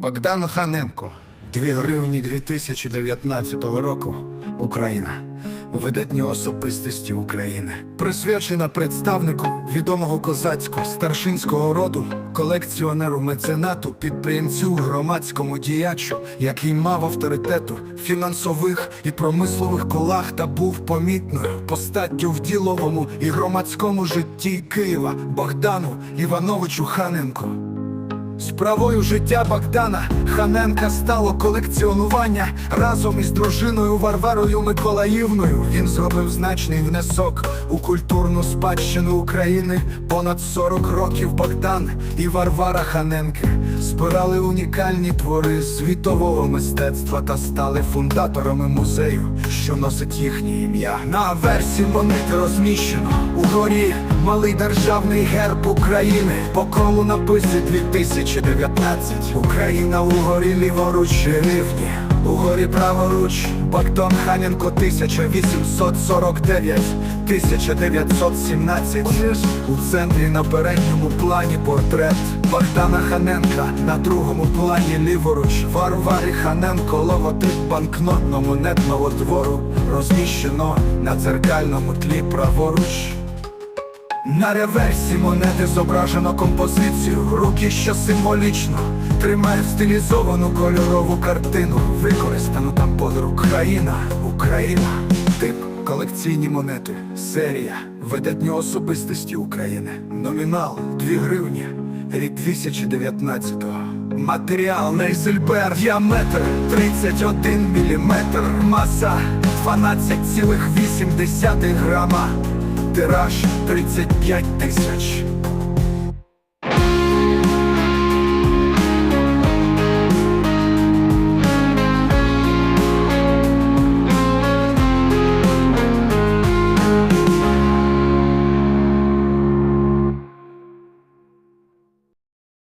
Богдан Ханенко, 2 гривні 2019 року, Україна. Видатні особистості України. Присвячена представнику відомого козацького старшинського роду, колекціонеру меценату, підприємцю, громадському діячу, який мав авторитету в фінансових і промислових колах та був помітною постаттю в діловому і громадському житті Києва Богдану Івановичу Ханенко. Справою життя Богдана Ханенка стало колекціонування разом із дружиною Варварою Миколаївною. Він зробив значний внесок у культурну спадщину України. Понад 40 років Богдан і Варвара Ханенки збирали унікальні твори світового мистецтва та стали фундаторами музею, що носить їхнє ім'я. На версі монети розміщено у горі малий державний герб України. По колу написи 2019. Україна у горі ліворуч рівні. У горі праворуч. Богдан Ханенко 1849 1917 У центрі на передньому плані портрет Богдана Ханенка. На другому плані ліворуч Варварі Ханенко. Логотип банкнотно-монетного двору Розміщено на дзеркальному тлі праворуч на реверсі монети зображено композицію, руки, що символічно тримають стилізовану кольорову картину. Використано там подруг. Країна, Україна, тип колекційні монети, серія, видатні особистості України, номінал 2 гривні, рік 2019-го. Матеріал Нейзельбер, діаметр 31 мм, маса 12,8 грама. Тираж 35 тисяч.